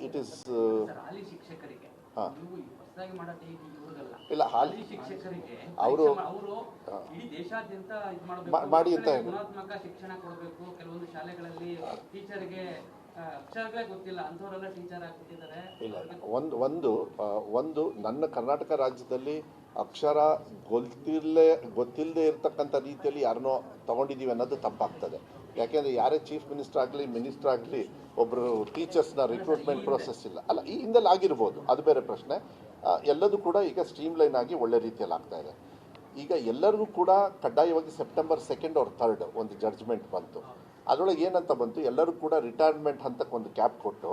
It is ಇವ್ರಿಗಲ್ಲ ಇಲ್ಲ ಹಾಲಿ ಅವರು- ಹಾ. ಮಾಡಿ ಅಂತ ಇಲ್ಲ ಒಂದು ಒಂದು ಒಂದು ನನ್ನ ಕರ್ನಾಟಕ ರಾಜ್ಯದಲ್ಲಿ ಅಕ್ಷರ ಗೊತ್ತಿಲ್ಲೇ ಗೊತ್ತಿಲ್ಲದೆ ಇರತಕ್ಕಂಥ ರೀತಿಯಲ್ಲಿ ಯಾರನ್ನೋ ತಗೊಂಡಿದ್ದೀವಿ ಅನ್ನೋದು ತಪ್ಪಾಗ್ತದೆ. ಯಾಕೆಂದರೆ ಯಾರೇ ಚೀಫ್ ಮಿನಿಸ್ಟರ್ ಆಗಲಿ ಮಿನಿಸ್ಟರ್ ಆಗಲಿ ಒಬ್ಬರು ಟೀಚರ್ಸ್ನ ರಿಕ್ರೂಟ್ಮೆಂಟ್ ಪ್ರೋಸೆಸ್ ಇಲ್ಲ ಅಲ್ಲ ಈ ಹಿಂದೆಲ್ಲ ಆಗಿರ್ಬೋದು. ಅದು ಬೇರೆ ಪ್ರಶ್ನೆ. ಎಲ್ಲದೂ ಕೂಡ ಈಗ ಸ್ಟ್ರೀಮ್ ಲೈನ್ ಆಗಿ ಒಳ್ಳೆ ರೀತಿಯಲ್ಲಿ ಆಗ್ತಾ ಇದೆ. ಈಗ ಎಲ್ಲರಿಗೂ ಕೂಡ ಕಡ್ಡಾಯವಾಗಿ ಸೆಪ್ಟೆಂಬರ್ ಸೆಕೆಂಡ್ ಅವ್ರ ಥರ್ಡ್ ಒಂದು ಜಡ್ಜ್ಮೆಂಟ್ ಬಂತು. ಅದರೊಳಗೆ ಏನಂತ ಬಂತು, ಎಲ್ಲರೂ ಕೂಡ ರಿಟೈರ್ಮೆಂಟ್ ಹಂತಕ್ಕೊಂದು ಕ್ಯಾಪ್ ಕೊಟ್ಟು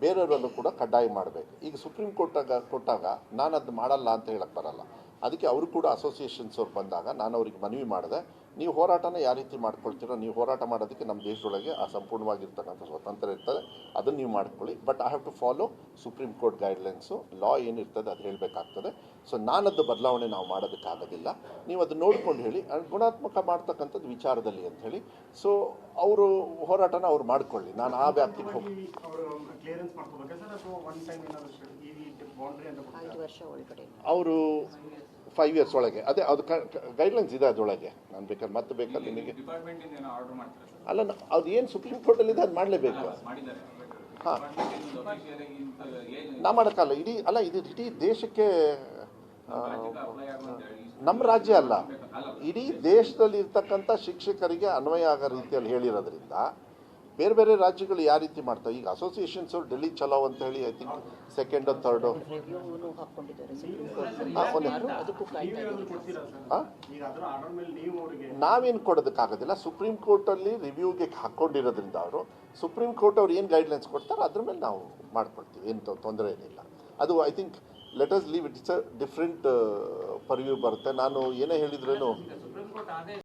ಬೇರೆಯವರಲ್ಲೂ ಕೂಡ ಕಡ್ಡಾಯ ಮಾಡಬೇಕು. ಈಗ ಸುಪ್ರೀಂ ಕೋರ್ಟಾಗ ಕೊಟ್ಟಾಗ ನಾನು ಅದು ಮಾಡಲ್ಲ ಅಂತ ಹೇಳಕ್ಕೆ ಬರಲ್ಲ. ಅದಕ್ಕೆ ಅವರು ಕೂಡ ಅಸೋಸಿಯೇಷನ್ಸ್ ಅವ್ರು ಬಂದಾಗ ನಾನು ಅವ್ರಿಗೆ ಮನವಿ ಮಾಡಿದೆ. ನೀವು ಹೋರಾಟನ ಯಾವ ರೀತಿ ಮಾಡ್ಕೊಳ್ತೀರೋ ನೀವು ಹೋರಾಟ ಮಾಡೋದಕ್ಕೆ ನಮ್ಮ ದೇಶದೊಳಗೆ ಆ ಸಂಪೂರ್ಣವಾಗಿರ್ತಕ್ಕಂಥ ಸ್ವತಂತ್ರ ಇರ್ತದೆ. ಅದನ್ನು ನೀವು ಮಾಡ್ಕೊಳ್ಳಿ. But I have to follow Supreme Court guidelines law ಏನಿರ್ತದೆ ಅದು ಹೇಳಬೇಕಾಗ್ತದೆ. ಸೊ ನಾನದ್ದು ಬದಲಾವಣೆ ನಾವು ಮಾಡೋದಕ್ಕಾಗೋದಿಲ್ಲ ನೀವು ಅದು ನೋಡ್ಕೊಂಡು ಹೇಳಿ. ಗುಣಾತ್ಮಕ ಮಾಡ್ತಕ್ಕಂಥದ್ದು ವಿಚಾರದಲ್ಲಿ ಅಂತ ಹೇಳಿ. ಸೊ ಅವರು ಹೋರಾಟನ ಅವ್ರು ಮಾಡ್ಕೊಳ್ಳಿ. ನಾನು ಆ ವ್ಯಾಪ್ತಿಗೆ ಹೋಗಿ ಅವರು ಫೈವ್ ಇಯರ್ಸ್ ಒಳಗೆ. ಅದೇ ಅದು ಗೈಡ್ಲೈನ್ಸ್ ಇದೆ ಅದೊಳಗೆ ನಾನು ಬೇಕಾದ್ರೆ ಮತ್ತೆ ಬೇಕಾದ್ರೆ ನಿಮಗೆ ಅಲ್ಲ ಅದು ಏನು ಸುಪ್ರೀಂ ಕೋರ್ಟಲ್ಲಿ ಇದೆ ಅದು ಮಾಡಲೇಬೇಕು. ಹಾಂ ನಾ ಮಾಡೋಕ್ಕಲ್ಲ. ಇಡೀ ಅಲ್ಲ ಇದು ಇಡೀ ದೇಶಕ್ಕೆ ನಮ್ಮ ರಾಜ್ಯ ಅಲ್ಲ. ಇಡೀ ದೇಶದಲ್ಲಿ ಇರ್ತಕ್ಕಂಥ ಶಿಕ್ಷಕರಿಗೆ ಅನ್ವಯ ಆಗೋ ರೀತಿಯಲ್ಲಿ ಹೇಳಿರೋದ್ರಿಂದ ಬೇರೆ ಬೇರೆ ರಾಜ್ಯಗಳು ಯಾವ ರೀತಿ ಮಾಡ್ತಾವೆ ಈಗ ಅಸೋಸಿಯೇಷನ್ಸ್ ಡೆಲ್ಲಿ ಚಲೋ ಅಂತ ಹೇಳಿ ಐ ಥಿಂಕ್ ಸೆಕೆಂಡ್ ಥರ್ಡು ನಾವೇನು ಕೊಡೋದಕ್ಕಾಗೋದಿಲ್ಲ. ಸುಪ್ರೀಂ ಕೋರ್ಟಲ್ಲಿ ರಿವ್ಯೂಗೆ ಹಾಕ್ಕೊಂಡಿರೋದ್ರಿಂದ ಅವರು ಸುಪ್ರೀಂ ಕೋರ್ಟ್ ಅವ್ರು ಏನು ಗೈಡ್ಲೈನ್ಸ್ ಕೊಡ್ತಾರೆ ಅದ್ರ ಮೇಲೆ ನಾವು ಮಾಡ್ಕೊಡ್ತೀವಿ. ಏನು ತೊಂದರೆ ಏನಿಲ್ಲ. ಅದು I think let us leave it it's a different purview ಬರುತ್ತೆ. ನಾನು ಏನೇ ಹೇಳಿದ್ರೇನು